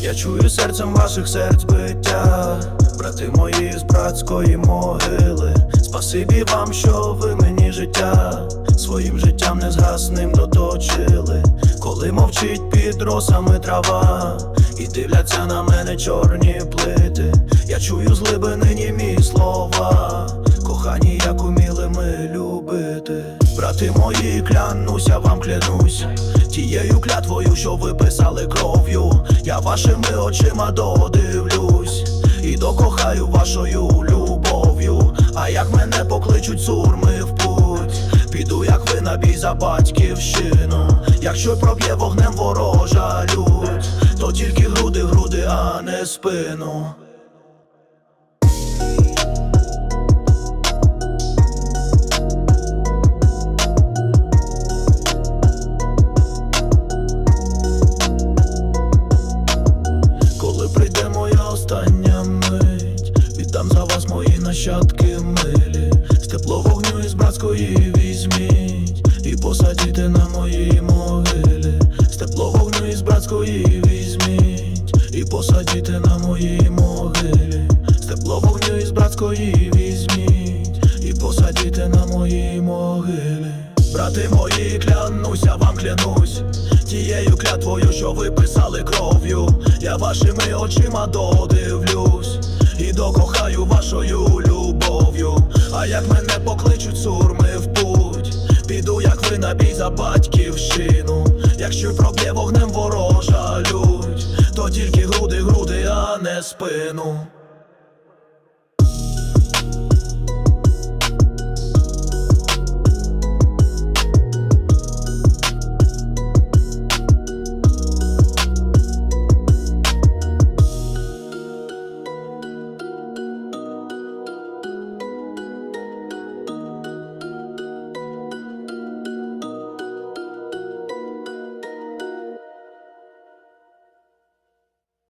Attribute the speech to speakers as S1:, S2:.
S1: Я чую серцем ваших серць биття, брати мої з братської могили. Спасибі вам, що ви мені життя своїм життям незгасним доточили. Коли мовчить під росами трава, і дивляться на мене чорні плити. Я чую з глибини німі слова, кохані, як уміли ми любити. Брати мої, клянуся, вам клянусь, тією клятвою, що ви писали кров'ю. Я вашими очима додивлюсь і докохаю вашою любов'ю. А як мене покличуть сурми в путь, піду, як ви на бій за батьківщину. Якщо проб'є вогнем ворожа лють, то тільки груди, груди, а не спину. Вогню візьміть, і посадіте на моїй могилі, з тепло вогню із братської візьміть, і посадіте на моїй могилі, з тепло вогню із братської візьміть, і посадіте на моїй могилі. Брати мої, клянуся, вам клянусь Тією клятвою, що ви писали кров'ю. Я вашими очима додивлюсь І докохаю вашою На бій за батьківщину. Якщо проб'є вогнем ворожа лють То тільки груди, груди, а не спину